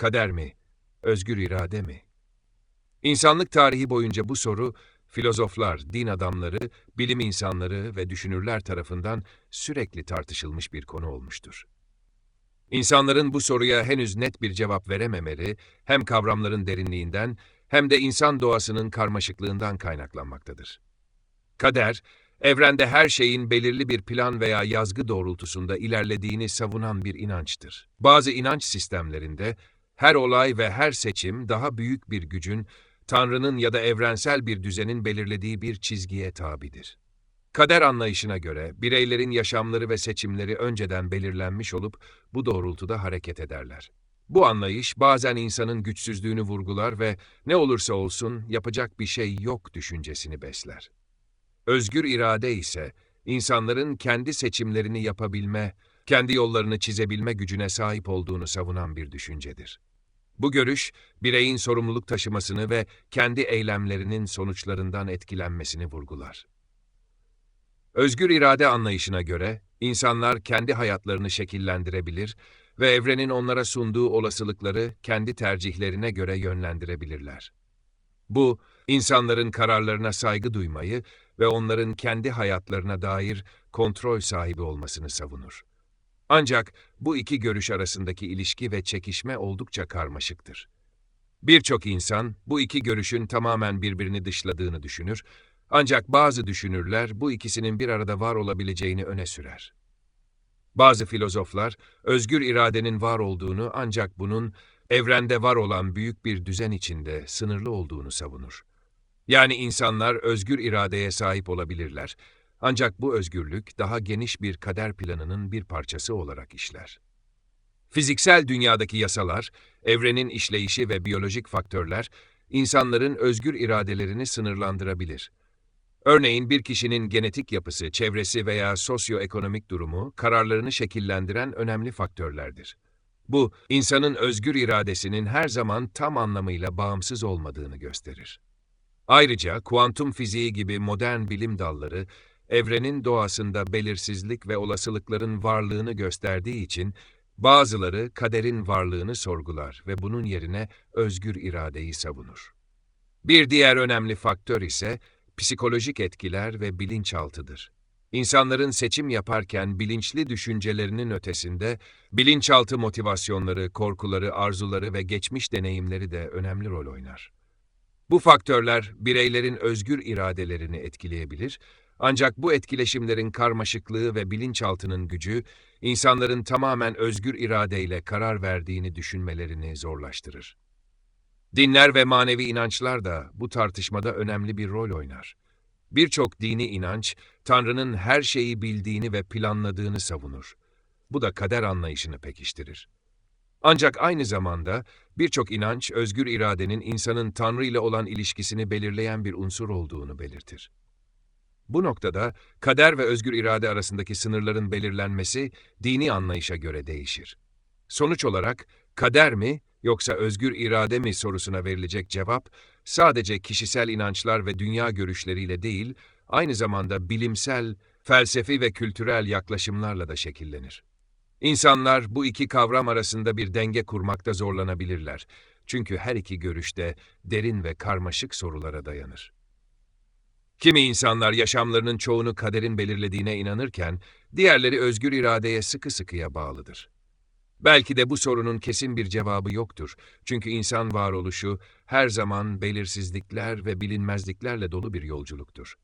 Kader mi? Özgür irade mi? İnsanlık tarihi boyunca bu soru filozoflar, din adamları, bilim insanları ve düşünürler tarafından sürekli tartışılmış bir konu olmuştur. İnsanların bu soruya henüz net bir cevap verememeleri hem kavramların derinliğinden hem de insan doğasının karmaşıklığından kaynaklanmaktadır. Kader, evrende her şeyin belirli bir plan veya yazgı doğrultusunda ilerlediğini savunan bir inançtır. Bazı inanç sistemlerinde her olay ve her seçim daha büyük bir gücün, Tanrı'nın ya da evrensel bir düzenin belirlediği bir çizgiye tabidir. Kader anlayışına göre bireylerin yaşamları ve seçimleri önceden belirlenmiş olup bu doğrultuda hareket ederler. Bu anlayış bazen insanın güçsüzlüğünü vurgular ve ne olursa olsun yapacak bir şey yok düşüncesini besler. Özgür irade ise insanların kendi seçimlerini yapabilme, kendi yollarını çizebilme gücüne sahip olduğunu savunan bir düşüncedir. Bu görüş, bireyin sorumluluk taşımasını ve kendi eylemlerinin sonuçlarından etkilenmesini vurgular. Özgür irade anlayışına göre, insanlar kendi hayatlarını şekillendirebilir ve evrenin onlara sunduğu olasılıkları kendi tercihlerine göre yönlendirebilirler. Bu, insanların kararlarına saygı duymayı ve onların kendi hayatlarına dair kontrol sahibi olmasını savunur. Ancak bu iki görüş arasındaki ilişki ve çekişme oldukça karmaşıktır. Birçok insan bu iki görüşün tamamen birbirini dışladığını düşünür, ancak bazı düşünürler bu ikisinin bir arada var olabileceğini öne sürer. Bazı filozoflar özgür iradenin var olduğunu ancak bunun evrende var olan büyük bir düzen içinde sınırlı olduğunu savunur. Yani insanlar özgür iradeye sahip olabilirler. Ancak bu özgürlük daha geniş bir kader planının bir parçası olarak işler. Fiziksel dünyadaki yasalar, evrenin işleyişi ve biyolojik faktörler insanların özgür iradelerini sınırlandırabilir. Örneğin bir kişinin genetik yapısı, çevresi veya sosyoekonomik durumu kararlarını şekillendiren önemli faktörlerdir. Bu, insanın özgür iradesinin her zaman tam anlamıyla bağımsız olmadığını gösterir. Ayrıca kuantum fiziği gibi modern bilim dalları, evrenin doğasında belirsizlik ve olasılıkların varlığını gösterdiği için, bazıları kaderin varlığını sorgular ve bunun yerine özgür iradeyi savunur. Bir diğer önemli faktör ise psikolojik etkiler ve bilinçaltıdır. İnsanların seçim yaparken bilinçli düşüncelerinin ötesinde, bilinçaltı motivasyonları, korkuları, arzuları ve geçmiş deneyimleri de önemli rol oynar. Bu faktörler bireylerin özgür iradelerini etkileyebilir, ancak bu etkileşimlerin karmaşıklığı ve bilinçaltının gücü, insanların tamamen özgür iradeyle karar verdiğini düşünmelerini zorlaştırır. Dinler ve manevi inançlar da bu tartışmada önemli bir rol oynar. Birçok dini inanç, Tanrı'nın her şeyi bildiğini ve planladığını savunur. Bu da kader anlayışını pekiştirir. Ancak aynı zamanda birçok inanç özgür iradenin insanın Tanrı ile olan ilişkisini belirleyen bir unsur olduğunu belirtir. Bu noktada kader ve özgür irade arasındaki sınırların belirlenmesi dini anlayışa göre değişir. Sonuç olarak kader mi yoksa özgür irade mi sorusuna verilecek cevap sadece kişisel inançlar ve dünya görüşleriyle değil, aynı zamanda bilimsel, felsefi ve kültürel yaklaşımlarla da şekillenir. İnsanlar bu iki kavram arasında bir denge kurmakta zorlanabilirler. Çünkü her iki görüşte derin ve karmaşık sorulara dayanır. Kimi insanlar yaşamlarının çoğunu kaderin belirlediğine inanırken, diğerleri özgür iradeye sıkı sıkıya bağlıdır. Belki de bu sorunun kesin bir cevabı yoktur. Çünkü insan varoluşu her zaman belirsizlikler ve bilinmezliklerle dolu bir yolculuktur.